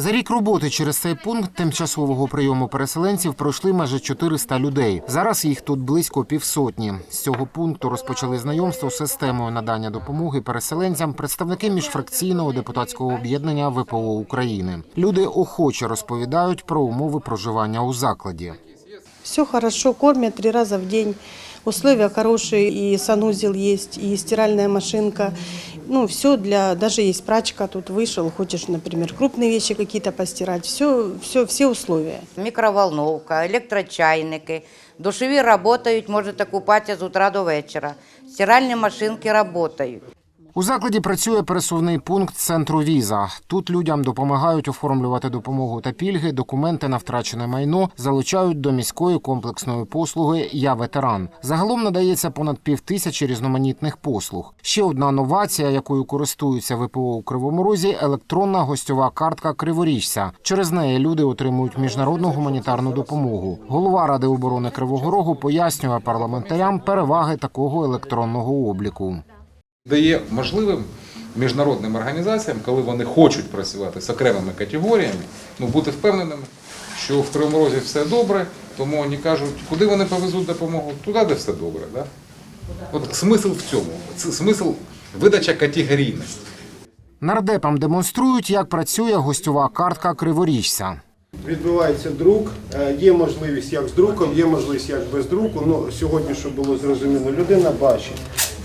За рік роботи через цей пункт тимчасового прийому переселенців пройшли майже 400 людей. Зараз їх тут близько півсотні. З цього пункту розпочали знайомство з системою надання допомоги переселенцям представники міжфракційного депутатського об'єднання ВПО України. Люди охоче розповідають про умови проживання у закладі. Все хорошо, кормят три раза в день. Условия хорошие, и санузел есть, и стиральная машинка. Ну, все для... Даже есть прачка, тут вышел, хочешь, например, крупные вещи какие-то постирать. Все, все, все условия. мікроволновка, електрочайники. душевые работают, можете купатися с утра до вечора. Стиральні машинки працюють. У закладі працює пересувний пункт центру віза. Тут людям допомагають оформлювати допомогу та пільги, документи на втрачене майно залучають до міської комплексної послуги Я ветеран. Загалом надається понад півтисячі різноманітних послуг. Ще одна новація, якою користуються ВПО у Кривому Розі – електронна гостьова картка Криворіжця. Через неї люди отримують міжнародну гуманітарну допомогу. Голова ради оборони Кривого Рогу пояснює парламентарям переваги такого електронного обліку. Дає можливим міжнародним організаціям, коли вони хочуть працювати з окремими категоріями, ну бути впевненими, що в Кривому Розі все добре, тому вони кажуть, куди вони повезуть допомогу, туди, де все добре. Да? От смисл в цьому, це смисл видача категорійності. Нардепам демонструють, як працює гостьова картка Криворіжця. Відбувається друк, е, є можливість як з друком, є можливість як без друку. Ну, сьогодні, щоб було зрозуміло, людина бачить,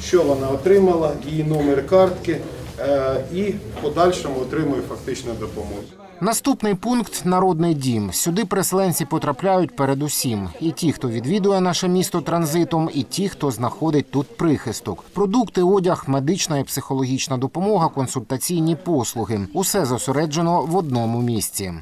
що вона отримала, її номер картки е, і в подальшому отримує фактично допомогу. Наступний пункт народний дім. Сюди переселенці потрапляють передусім. І ті, хто відвідує наше місто транзитом, і ті, хто знаходить тут прихисток. Продукти, одяг, медична і психологічна допомога, консультаційні послуги. Усе зосереджено в одному місці.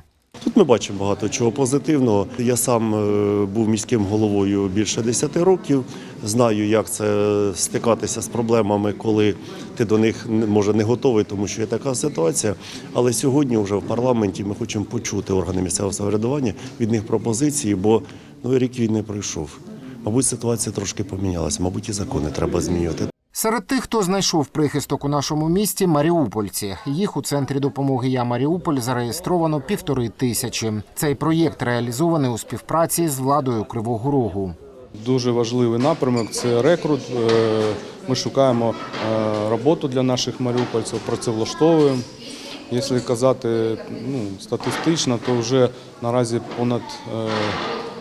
Тут ми бачимо багато чого позитивного. Я сам е, був міським головою більше 10 років. Знаю, як це стикатися з проблемами, коли ти до них може не готовий, тому що є така ситуація. Але сьогодні, вже в парламенті, ми хочемо почути органи місцевого самоврядування від них пропозиції, бо ну, рік війни пройшов. Мабуть, ситуація трошки помінялася, мабуть, і закони треба змінювати. Серед тих, хто знайшов прихисток у нашому місті, маріупольці. Їх у центрі допомоги Я Маріуполь зареєстровано півтори тисячі. Цей проєкт реалізований у співпраці з владою Кривого Рогу. Дуже важливий напрямок це рекрут. Е, Ми шукаємо е, роботу для наших маріупольців, працевлаштовуємо. Якщо казати ну, статистично, то вже наразі понад е,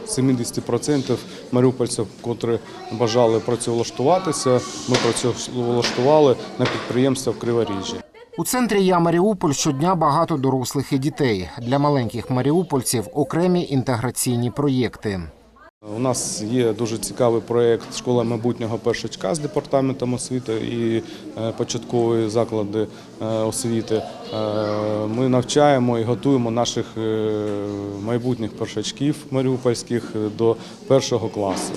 70% маріупольців, котрі бажали працевлаштуватися, ми працевлаштували на підприємства в Криворіжжі. У центрі Я Маріуполь щодня багато дорослих і дітей. Для маленьких маріупольців окремі інтеграційні проєкти. У нас є дуже цікавий проєкт Школа майбутнього першачка з департаментом освіти і е, початкової заклади е, освіти. Е, Ми навчаємо і готуємо наших майбутніх першачків маріупольських до першого класу.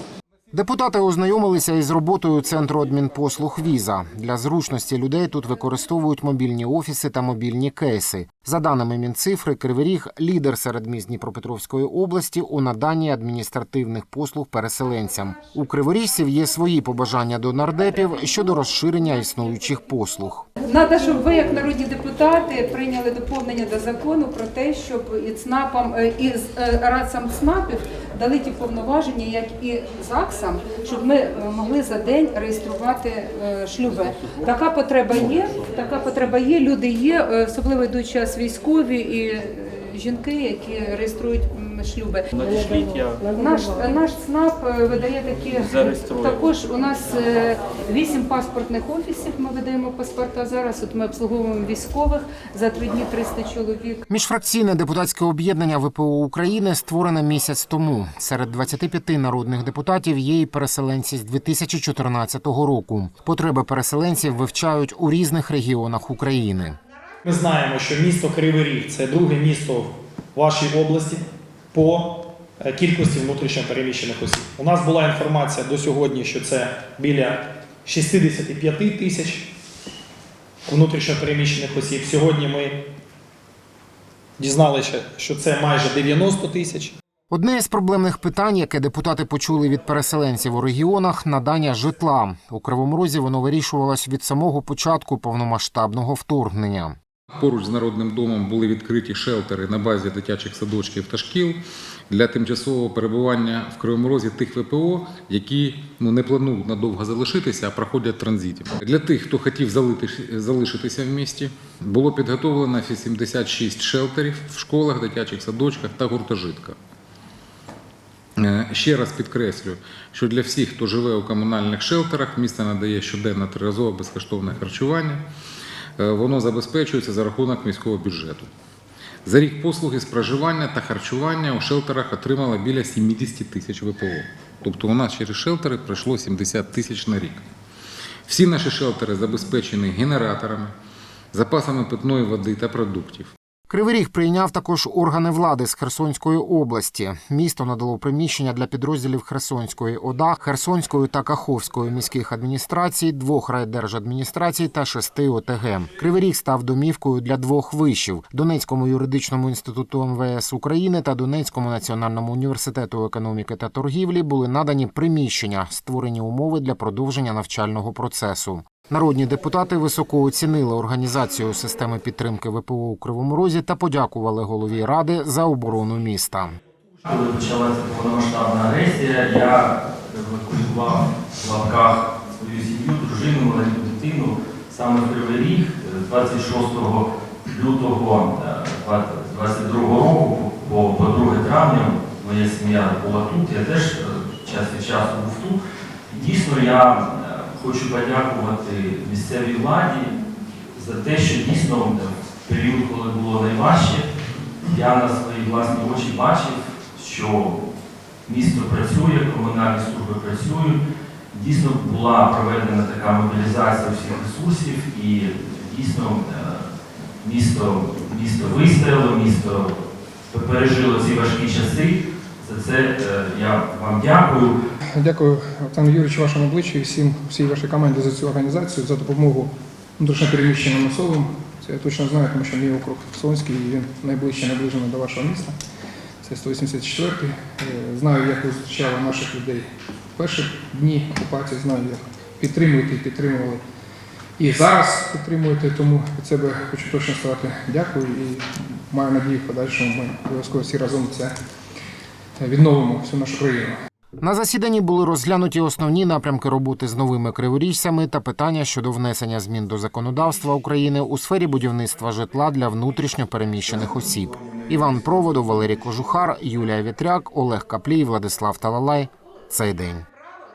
Депутати ознайомилися із роботою центру адмінпослуг Віза. Для зручності людей тут використовують мобільні офіси та мобільні кейси. За даними Мінцифри, Кривий Ріг – лідер серед міст Дніпропетровської області у наданні адміністративних послуг переселенцям. У криворіжців є свої побажання до нардепів щодо розширення існуючих послуг. Надо, щоб ви, як народні депутати, прийняли доповнення до закону про те, щоб і ЦНАПам, е, і е, радцям ЦНАПів дали ті повноваження, як і ЗАГСам, щоб ми е, могли за день реєструвати шлюби. Така потреба є, така потреба є, люди є, особливо йдуть військові і жінки, які реєструють шлюби. Надішліть я Наш наш ЦНАП е, видає такі Зареєструю. також. У нас е, вісім паспортних офісів. Ми видаємо паспорта зараз. От ми обслуговуємо військових за три дні 300 чоловік. Міжфракційне депутатське об'єднання ВПО України створене місяць тому. Серед 25 народних депутатів є і переселенці з 2014 року. Потреби переселенців вивчають у різних регіонах України. Ми знаємо, що місто Кривий Ріг це друге місто в вашій області по е, кількості внутрішньопереміщених осіб. У нас була інформація до сьогодні, що це біля 65 тисяч внутрішньопереміщених осіб. Сьогодні ми дізналися, що це майже 90 тисяч. Одне із проблемних питань, яке депутати почули від переселенців у регіонах, надання житла. У Кривому Розі воно вирішувалось від самого початку повномасштабного вторгнення. Поруч з народним домом були відкриті шелтери на базі дитячих садочків та шкіл для тимчасового перебування в Кривому Розі тих ВПО, які ну, не планують надовго залишитися, а проходять транзитом. Для тих, хто хотів залишитися в місті, було підготовлено 76 шелтерів в школах, дитячих садочках та гуртожитках. Е, Ще раз підкреслю, що для всіх, хто живе у комунальних шелтерах, місто надає щоденно триразове безкоштовне харчування. Е, Воно забезпечується за рахунок міського бюджету. За рік послуги з проживання та харчування у шелтерах отримало біля 70 тисяч ВПО. Тобто у нас через шелтери пройшло 70 тисяч на рік. Всі наші шелтери забезпечені генераторами, запасами питної води та продуктів. Кривий Ріг прийняв також органи влади з Херсонської області. Місто надало приміщення для підрозділів Херсонської ОДА, Херсонської та Каховської міських адміністрацій, двох райдержадміністрацій та шести ОТГ. Кривий Ріг став домівкою для двох вишів: Донецькому юридичному інституту МВС України та Донецькому національному університету економіки та торгівлі були надані приміщення, створені умови для продовження навчального процесу. Народні депутати високо оцінили організацію системи підтримки ВПО у Кривому Розі та подякували голові ради за оборону міста. Коли почалася повномасштабна агресія, я евакуював в лапках свою сім'ю, дружину, маленьку дитину саме в Кривий Ріг 26 лютого 22 року по, по 2 травня моя сім'я була тут, я теж е, час від часу був тут. Дійсно я е, хочу подякувати місцевій владі за те, що дійсно в період, коли було найважче, я на свої власні очі бачив, що місто працює, комунальні служби працюють. Дійсно була проведена така мобілізація всіх ресурсів і дійсно е, місто, місто вистояло, місто пережило ці важкі часи. За це е, я вам дякую. Дякую, Олександр Юрійович, вашому обличчю і всім всій вашій команді за цю організацію, за допомогу внутрішньопереміщеним особам. Це я точно знаю, тому що мій округ Сонський, і він найближче наближений до вашого міста. Це 184-й. Е, Знаю, як ви зустрічали наших людей в перші дні окупації, знаю, як підтримуєте і підтримували. І зараз підтримуєте, тому від себе хочу точно сказати дякую і маю надію в подальшому ми обов'язково всі разом це відновимо всю нашу країну. На засіданні були розглянуті основні напрямки роботи з новими криворіжцями та питання щодо внесення змін до законодавства України у сфері будівництва житла для внутрішньо переміщених осіб. Іван Проводов, Валерій Кожухар, Юлія Вітряк, Олег Каплій, Владислав Талалай. Цей день.